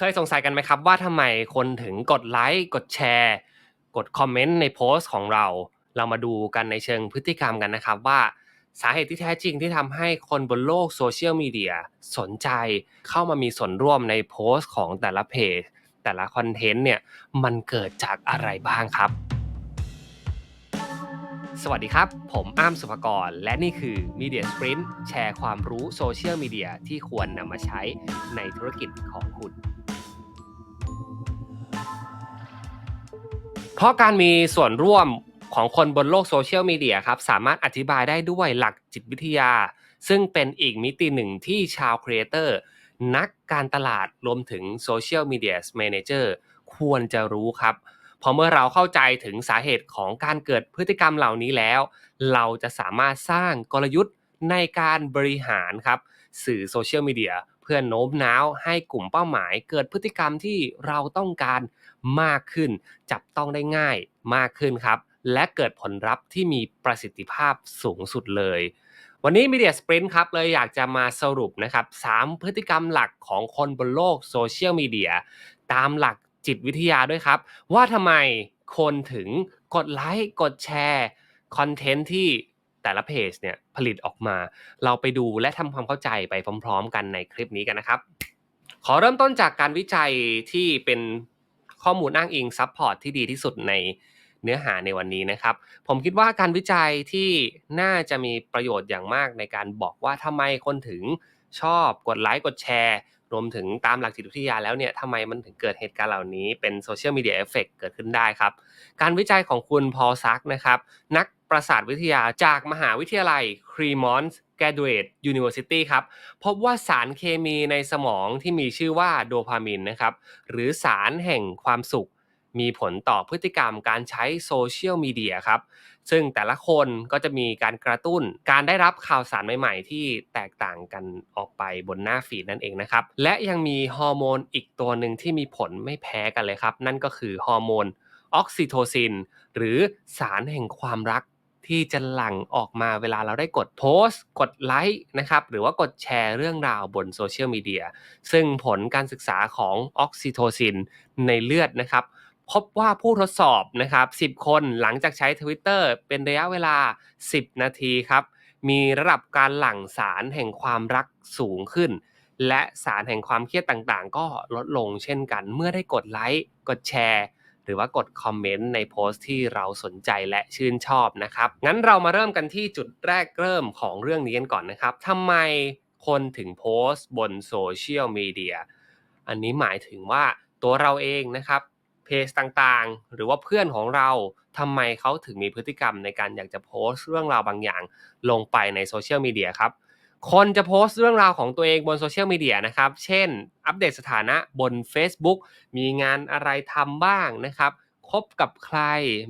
เคยสงสัยกันไหมครับว่าทำไมคนถึงกดไลค์กดแชร์ กดคอมเมนต์ในโพสต์ของเรา เรามาดูกันในเชิงพฤติกรรมกันนะครับว่าสาเหตุที่แท้จริงที่ทำให้คนบนโลกโซเชียลมีเดียสนใจเข้ามามีส่วนร่วมในโพสต์ของแต่ละเพจ แต่ละคอนเทนต์เนี่ยมันเกิดจากอะไรบ้างครับ สวัสดีครับ ผมอ้ามสุภกร และนี่คือ Media Sprint แชร์ความรู้โซเชียลมีเดียที่ควรนำมาใช้ในธุรกิจของคุณ เพราะการมีส่วนร่วมของคนบนโลกโซเชียลมีเดียครับ สามารถอธิบายได้ด้วยหลักจิตวิทยา ซึ่งเป็นอีกมิติหนึ่งที่ชาวครีเอเตอร์นักการตลาดรวมถึงโซเชียลมีเดียแมเนเจอร์ควรจะรู้ครับเพราะเมื่อเราเข้าใจถึงสาเหตุของการเกิดพฤติกรรมเหล่านี้แล้ว เราจะสามารถสร้างกลยุทธ์ในการบริหารครับสื่อโซเชียลมีเดียเพื่อโน้มน้าวให้กลุ่มเป้าหมาย เกิดพฤติกรรมที่เราต้องการมากขึ้น จับต้องได้ง่ายมากขึ้นครับ และเกิดผลลัพธ์ที่มีประสิทธิภาพสูงสุดเลย วันนี้ Media Sprint ครับเลยอยากจะมาสรุปนะครับ3พฤติกรรมหลักของคนบนโลกโซเชียลมีเดียตามหลัก จิตวิทยาด้วยครับ ว่าทำไมคนถึงกดไลค์กดแชร์คอนเทนต์ที่แต่ละเพจเนี่ยผลิตออกมา เราไปดูและทำความเข้าใจไปพร้อม ๆ กันในคลิปนี้กันนะครับ ขอเริ่มต้นจากการวิจัยที่เป็นข้อมูลอ้างอิงซับพอร์ตที่ดีที่สุดในเนื้อหาในวันนี้นะครับ ผมคิดว่าการวิจัยที่น่าจะมีประโยชน์อย่างมากในการบอกว่าทำไมคนถึงชอบกดไลค์กดแชร์ รวมถึงตามหลักจิตวิทยาแล้วเนี่ยทำไมมันถึงเกิดเหตุการณ์เหล่านี้เป็นโซเชียลมีเดียเอฟเฟกเกิดขึ้นได้ครับ การวิจัยของคุณพอลซักนะครับ นักประสาทวิทยาจากมหาวิทยาลัยครีมอนส์แกดูเอตยูนิเวอร์ซิตี้ครับ พบว่าสารเคมีในสมองที่มีชื่อว่าโดพามินนะครับ หรือสารแห่งความสุข มีผลต่อพฤติกรรมการใช้โซเชียลมีเดียครับซึ่งแต่ละคนก็จะมีการกระตุ้นการได้รับข่าวสารใหม่ ๆ ที่แตกต่างกันออกไปบนหน้าฟีดนั่นเองนะครับ และยังมีฮอร์โมนอีกตัวหนึ่งที่มีผลไม่แพ้กันเลยครับ นั่นก็คือฮอร์โมนออกซิโทซิน หรือสารแห่งความรักที่จะหลั่งออกมาเวลาเราได้กดโพสต์ กดไลค์นะครับ หรือว่ากดแชร์เรื่องราวบนโซเชียลมีเดียซึ่งผลการศึกษาของออกซิโทซินในเลือดนะครับ พบว่าผู้ทดสอบนะครับ 10 คนหลังจากใช้ Twitter เป็นระยะเวลา 10 นาทีครับ มีระดับการหลั่งสารแห่งความรักสูงขึ้น และสารแห่งความเครียดต่างๆ ก็ลดลงเช่นกัน เมื่อได้กดไลค์ กดแชร์ หรือว่ากดคอมเมนต์ในโพสต์ที่เราสนใจและชื่นชอบนะครับ งั้นเรามาเริ่มกันที่จุดแรกเริ่มของเรื่องนี้กันก่อนนะครับทำไมคนถึงโพสต์บนโซเชียลมีเดีย อันนี้หมายถึงว่าตัวเราเองนะครับ เพจต่างๆ หรือว่าเพื่อนของเราทำไมเขาถึงมีพฤติกรรมในการอยากจะโพสต์เรื่องราวบางอย่างลงไปในโซเชียลมีเดียครับ คนจะโพสต์เรื่องราวของตัวเองบนโซเชียลมีเดียนะครับ เช่น อัปเดตสถานะบน Facebook มีงานอะไรทำบ้างนะครับ คบกับใคร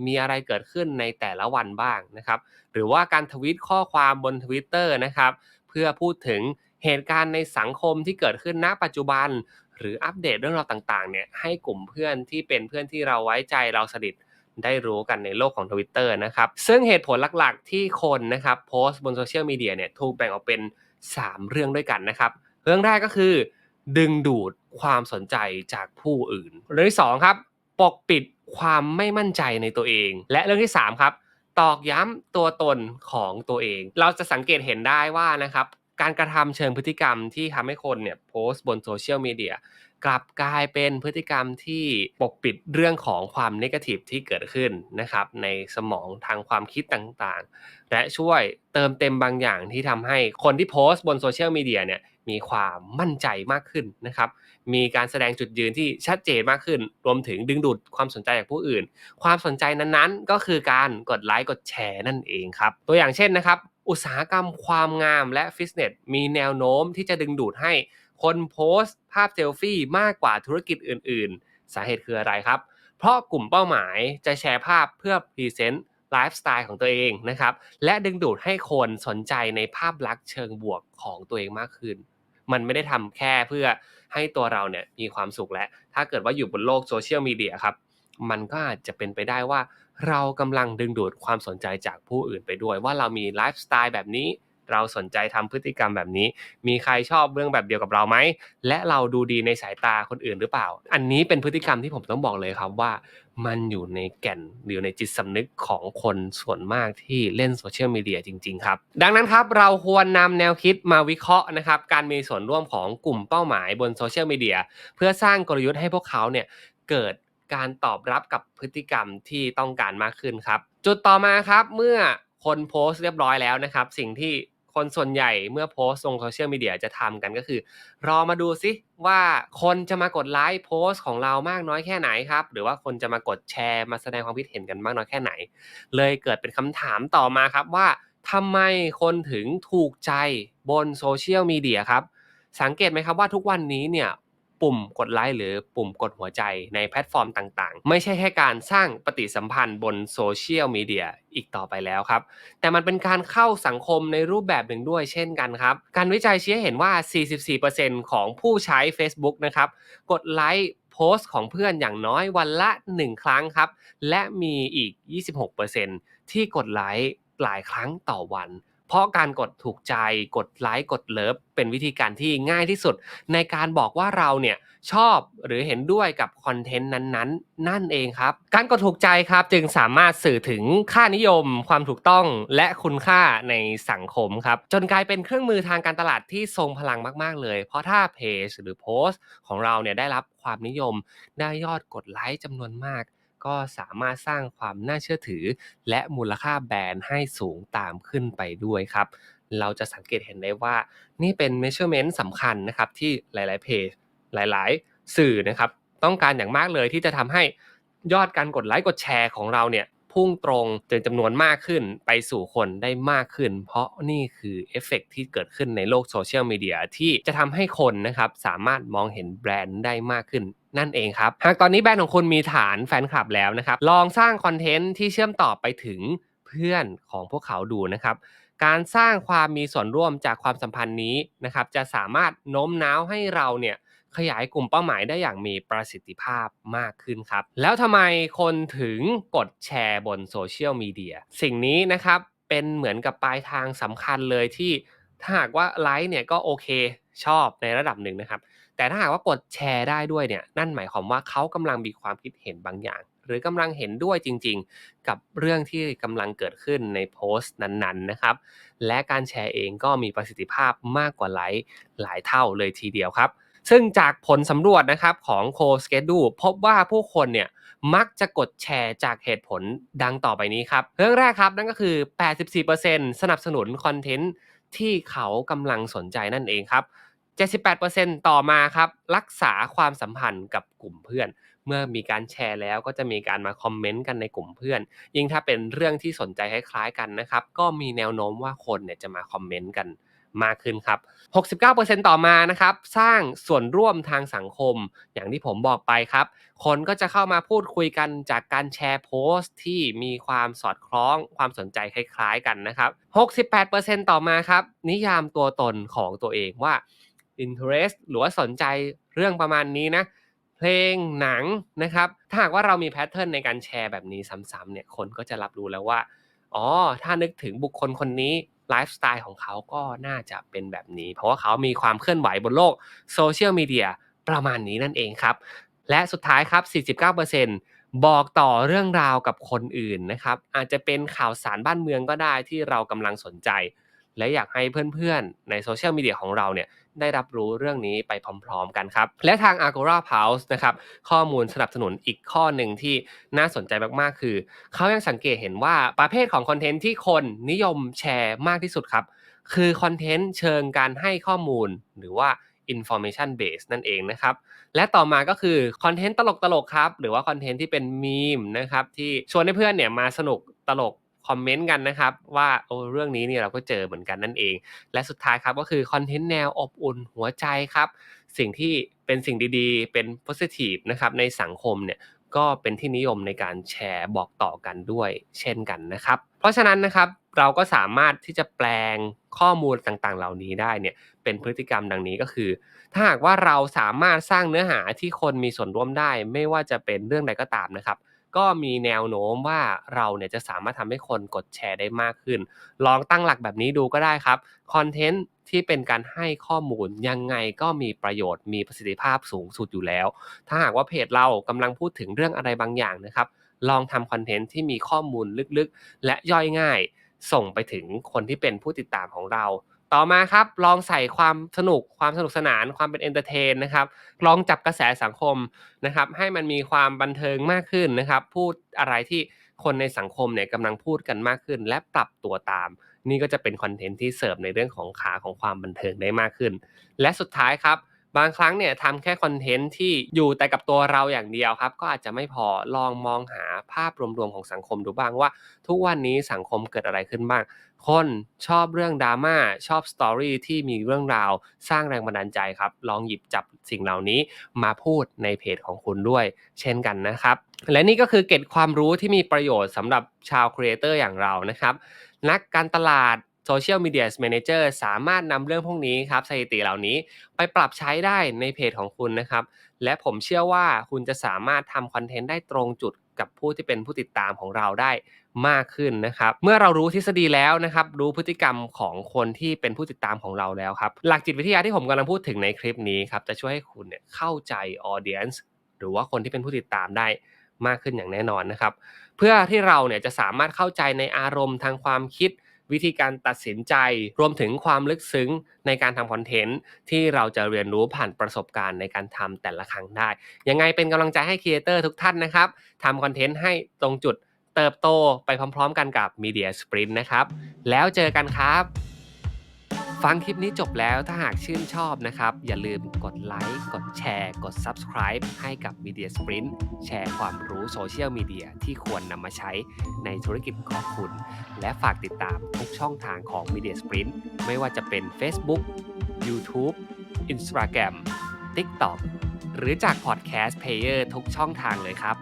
มีอะไรเกิดขึ้นในแต่ละวันบ้างนะครับ หรือว่าการทวีตข้อความบน Twitter นะครับ เพื่อพูดถึงเหตุการณ์ในสังคมที่เกิดขึ้นณปัจจุบัน หรืออัปเดตเรื่องราวต่างๆเนี่ยให้กลุ่มเพื่อนที่เป็นเพื่อนที่เราไว้ใจเราสนิทได้รู้กันในโลกของ Twitter นะครับ ซึ่งเหตุผลหลักๆที่คนนะครับโพสต์บนโซเชียลมีเดียเนี่ยถูกแบ่งออกเป็น 3 เรื่องด้วยกันนะครับ เรื่องแรกก็คือ ดึงดูดความสนใจจากผู้อื่น เรื่องที่ 2 ครับ ปกปิดความไม่มั่นใจในตัวเอง และเรื่องที่ 3 ครับ ตอกย้ำตัวตนของตัวเอง เราจะสังเกตเห็นได้ว่านะครับ การกระทำเชิงพฤติกรรมที่ทำให้คนเนี่ยโพสต์บนโซเชียลมีเดียกลับกลายเป็นพฤติกรรมที่ปกปิดเรื่องของความนกาทีฟที่เกิดขึ้นนะครับ ในสมองทางความคิดต่างๆ และช่วยเติมเต็มบางอย่างที่ทำให้คนที่โพสต์บนโซเชียลมีเดียเนี่ยมีความมั่นใจมากขึ้นนะครับ มีการแสดงจุดยืนที่ชัดเจนมากขึ้น รวมถึงดึงดูดความสนใจจากผู้อื่น ความสนใจนั้นๆ ก็คือการกดไลค์กดแชร์นั่นเองครับ ตัวอย่างเช่นนะครับ อุตสาหกรรมความงามและฟิตเนสมีแนวโน้มที่จะดึงดูดให้คนโพสต์ ภาพเซลฟี่มากกว่าธุรกิจอื่น ๆ สาเหตุคืออะไรครับ เพราะกลุ่มเป้าหมายจะแชร์ภาพเพื่อพรีเซนต์ไลฟ์สไตล์ของตัวเองนะครับ และดึงดูดให้คนสนใจในภาพลักษณ์เชิงบวกของตัวเองมากขึ้น มันไม่ได้ทำแค่เพื่อให้ตัวเราเนี่ยมีความสุขและ ถ้าเกิดว่าอยู่บนโลกโซเชียลมีเดียครับ มันก็อาจจะเป็นไปได้ว่า เรากำลังดึงดูดความสนใจจากผู้อื่นไปด้วย ว่าเรามีไลฟ์สไตล์แบบนี้ เราสนใจทำพฤติกรรมแบบนี้ มีใครชอบเรื่องแบบเดียวกับเราไหม และเราดูดีในสายตาคนอื่นหรือเปล่า อันนี้เป็นพฤติกรรมที่ผมต้องบอกเลยครับว่า มันอยู่ในแก่นอยู่ในจิตสำนึกของคนส่วนมากที่เล่นโซเชียลมีเดียจริง ๆ ครับ ดังนั้นครับเราควรนำแนวคิดมาวิเคราะห์นะครับการมีส่วนร่วมของกลุ่มเป้าหมายบนโซเชียลมีเดียเพื่อสร้างกลยุทธ์ให้พวกเขาเนี่ยเกิด การตอบรับกับพฤติกรรมที่ต้องการมากขึ้นครับ จุดต่อมาครับเมื่อคนโพสต์เรียบร้อยแล้วนะครับ สิ่งที่คนส่วนใหญ่เมื่อโพสต์ลงโซเชียลมีเดียจะทำกันก็คือ รอมาดูซิว่าคนจะมากดไลค์โพสต์ของเรามากน้อยแค่ไหนครับ หรือว่าคนจะมากดแชร์มาแสดงความคิดเห็นกันมากน้อยแค่ไหน เลยเกิดเป็นคำถามต่อมาครับว่าทำไมคนถึงถูกใจบนโซเชียลมีเดียครับ สังเกตไหมครับว่าทุกวันนี้เนี่ย ปุ่มกดไลค์หรือปุ่มกดหัวใจในแพลตฟอร์มต่างๆ ไม่ใช่แค่การสร้างปฏิสัมพันธ์บนโซเชียลมีเดียอีกต่อไปแล้วครับ แต่มันเป็นการเข้าสังคมในรูปแบบหนึ่งด้วยเช่นกันครับ การวิจัยชี้ให้เห็นว่า 44%ของผู้ใช้ Facebook นะครับกดไลค์โพสต์ของเพื่อนอย่างน้อยวันละ 1 ครั้งครับ และมีอีก 26%ที่กดไลค์หลายครั้งต่อวัน เพราะการกดถูกใจกดไลค์กดเลิฟเป็นวิธีการที่ง่ายที่สุด ในการบอกว่าเราเนี่ยชอบหรือเห็นด้วยกับคอนเทนต์นั้นๆ นั่นเองครับ การกดถูกใจครับจึงสามารถสื่อถึงค่านิยม ความถูกต้องและคุณค่าในสังคมครับ จนกลายเป็นเครื่องมือทางการตลาดที่ทรงพลังมาก ๆ เลย เพราะถ้าเพจหรือโพสต์ของเราเนี่ยได้รับความนิยม ได้ยอดกดไลค์จำนวนมาก ก็สามารถสร้างความน่าเชื่อถือ และมูลค่าแบรนด์ให้สูงตามขึ้นไปด้วยครับ เราจะสังเกตเห็นได้ว่า นี่เป็น measurement สำคัญนะครับที่หลายๆเพจหลายๆ สื่อนะครับ ต้องการอย่างมากเลยที่จะทำให้ยอดการกดไลค์กดแชร์ของเราเนี่ย พุ่งตรงจนจำนวนมากขึ้นไปสู่คนได้มากขึ้น เพราะนี่คือเอฟเฟกต์ที่เกิดขึ้นในโลกโซเชียลมีเดียที่จะทำให้คนนะครับสามารถมองเห็นแบรนด์ได้มากขึ้นนั่นเองครับ หากตอนนี้แบรนด์ของคุณมีฐานแฟนคลับแล้วนะครับ ลองสร้างคอนเทนต์ที่เชื่อมต่อไปถึงเพื่อนของพวกเขาดูนะครับ การสร้างความมีส่วนร่วมจากความสัมพันธ์นี้นะครับ จะสามารถโน้มน้าวให้เราเนี่ย ขยายกลุ่มเป้าหมายได้อย่างมีประสิทธิภาพมากขึ้นครับ แล้วทำไมคนถึงกดแชร์บนโซเชียลมีเดียสิ่งนี้นะครับเป็นเหมือนกับปลายทางสำคัญเลยที่ถ้าหากว่าไลค์เนี่ยก็โอเคชอบในระดับหนึ่งนะครับ แต่ถ้าหากว่ากดแชร์ได้ด้วยเนี่ยนั่นหมายความว่าเขากำลังมีความคิดเห็นบางอย่าง หรือกำลังเห็นด้วยจริง ๆ กับเรื่องที่กำลังเกิดขึ้นในโพสต์นั้นๆนะครับ และการแชร์เองก็มีประสิทธิภาพมากกว่าไลค์หลายเท่าเลยทีเดียวครับ ซึ่งจากผลสำรวจนะครับของ c o s c h e d u l e พบว่าผู้คนเนี่ยมักจะกดแชร์จากเหตุผลดังต่อไปนี้ครับ เรื่องแรกครับนั่นก็คือ 84%สนับสนุนคอนเทนต์ที่เขากำลังสนใจนั่นเองครับ 78%ต่อมาครับ รักษาความสัมพันธ์กับกลุ่มเพื่อน เมื่อมีการแชร์แล้วก็จะมีการมาคอมเมนต์กันในกลุ่มเพื่อน ยิ่งถ้าเป็นเรื่องที่สนใจคล้ายๆกันนะครับ ก็มีแนวโน้มว่าคนเนี่ยจะมาคอมเมนต์กัน มากขึ้นครับ 69%ต่อมานะครับ สร้างส่วนร่วมทางสังคม อย่างที่ผมบอกไปครับ คนก็จะเข้ามาพูดคุยกันจากการแชร์โพสต์ที่มีความสอดคล้องความสนใจคล้ายๆกันนะครับ 68%ต่อมาครับ นิยามตัวตนของตัวเองว่า interest หรือว่าสนใจเรื่องประมาณนี้นะเพลงหนังนะครับ ถ้าหากว่าเรามีแพทเทิร์นในการแชร์แบบนี้ซ้ำๆเนี่ยคนก็จะรับรู้แล้วว่า อ๋อ ถ้านึกถึงบุคคลคนนี้ ไลฟ์สไตล์ของเขาก็น่าจะเป็นแบบนี้ เพราะว่าเขามีความเคลื่อนไหวบนโลกโซเชียลมีเดียประมาณนี้นั่นเองครับ และสุดท้ายครับ 49%บอกต่อเรื่องราวกับคนอื่นนะครับ อาจจะเป็นข่าวสารบ้านเมืองก็ได้ที่เรากำลังสนใจ และอยากให้เพื่อนๆ ในโซเชียลมีเดียของเราเนี่ย ได้รับรู้เรื่องนี้ไปพร้อมๆกันครับ และทาง Agora Pulse นะครับข้อมูลสนับสนุนอีกข้อหนึ่งที่น่าสนใจมากๆ คือ เขายังสังเกตเห็นว่าประเภทของคอนเทนต์ที่คนนิยมแชร์มากที่สุดครับ คือคอนเทนต์เชิงการให้ข้อมูลหรือว่า information base นั่นเองนะครับ และต่อมาก็คือคอนเทนต์ตลกๆครับ หรือว่าคอนเทนต์ที่เป็นมีมนะครับที่ชวนให้เพื่อนเนี่ยมาสนุกตลก คอมเมนต์กันนะครับ ว่าโอ้เรื่องนี้เนี่ยเราก็เจอเหมือนกันนั่นเอง และสุดท้ายครับก็คือคอนเทนต์แนวอบอุ่นหัวใจครับ สิ่งที่เป็นสิ่งดีๆ เป็น positive นะครับในสังคมเนี่ยก็เป็นที่นิยมในการแชร์บอกต่อกันด้วยเช่นกันนะครับ เพราะฉะนั้นนะครับเราก็สามารถที่จะแปลงข้อมูลต่างๆ เหล่านี้ได้เนี่ยเป็นพฤติกรรมดังนี้ก็คือ ถ้าหากว่าเราสามารถสร้างเนื้อหาที่คนมีส่วนร่วมได้ ไม่ว่าจะเป็นเรื่องใดก็ตามนะครับ ก็มีแนวโน้มว่าเราเนี่ยจะสามารถทำให้คนกดแชร์ได้มากขึ้น ลองตั้งหลักแบบนี้ดูก็ได้ครับคอนเทนต์ที่เป็นการให้ข้อมูลยังไงก็มีประโยชน์มีประสิทธิภาพสูงสุดอยู่แล้ว ถ้าหากว่าเพจเรากำลังพูดถึงเรื่องอะไรบางอย่างนะครับ ลองทำคอนเทนต์ที่มีข้อมูลลึกๆ และย่อยง่าย ส่งไปถึงคนที่เป็นผู้ติดตามของเรา ต่อมาครับลองใส่ความสนุกความสนุกสนานความเป็นเอนเตอร์เทนนะครับลองจับกระแสสังคมนะครับให้มันมีความบันเทิงมากขึ้นนะครับ พูดอะไรที่คนในสังคมเนี่ยกำลังพูดกันมากขึ้น และปรับตัวตาม นี่ก็จะเป็นคอนเทนต์ที่เสิร์ฟในเรื่องของขาของความบันเทิงได้มากขึ้น และสุดท้ายครับ บางครั้งเนี่ยทำแค่คอนเทนต์ที่อยู่แต่กับตัวเราอย่างเดียวครับ ก็อาจจะไม่พอลองมองหาภาพรวมๆของสังคมดูบ้างว่า ทุกวันนี้สังคมเกิดอะไรขึ้นบ้าง คนชอบเรื่องดราม่าชอบสตอรี่ที่มีเรื่องราวสร้างแรงบันดาลใจครับ ลองหยิบจับสิ่งเหล่านี้มาพูดในเพจของคุณด้วย เช่นกันนะครับ และนี่ก็คือเก็ดความรู้ที่มีประโยชน์สำหรับชาวครีเอเตอร์อย่างเรานะครับนักการตลาด โซเชียลมีเดียแมเนเจอร์สามารถนำเรื่องพวกนี้ครับสถิติเหล่านี้ไปปรับใช้ได้ในเพจของคุณนะครับ และผมเชื่อว่าคุณจะสามารถทำคอนเทนต์ได้ตรงจุดกับผู้ที่เป็นผู้ติดตามของเราได้มากขึ้นนะครับ เมื่อเรารู้ทฤษฎีแล้วนะครับ รู้พฤติกรรมของคนที่เป็นผู้ติดตามของเราแล้วครับ หลักจิตวิทยาที่ผมกำลังพูดถึงในคลิปนี้ครับ จะช่วยให้คุณเนี่ยเข้าใจ audience หรือว่าคนที่เป็นผู้ติดตามได้มากขึ้นอย่างแน่นอนนะครับ เพื่อที่เราเนี่ยจะสามารถเข้าใจในอารมณ์ทางความคิด วิธีการตัดสินใจรวมถึงความลึกซึ้งในการทำคอนเทนต์ที่เราจะเรียนรู้ผ่านประสบการณ์ในการทำแต่ละครั้งได้ ยังไงเป็นกำลังใจให้ครีเอเตอร์ทุกท่านนะครับทำคอนเทนต์ให้ตรงจุดเติบโตไปพร้อมๆ กันกับ Media Sprint นะครับ แล้วเจอกันครับ ฟังคลิปนี้จบแล้วถ้าหากชื่นชอบนะครับ อย่าลืมกดไลค์กดแชร์ กด Subscribe ให้กับ Media Sprint แชร์ความรู้โซเชียลมีเดียที่ควรนำมาใช้ในธุรกิจของคุณ และฝากติดตามทุกช่องทางของ Media Sprint ไม่ว่าจะเป็น Facebook YouTube Instagram TikTok หรือจาก Podcast Player ทุกช่องทางเลยครับ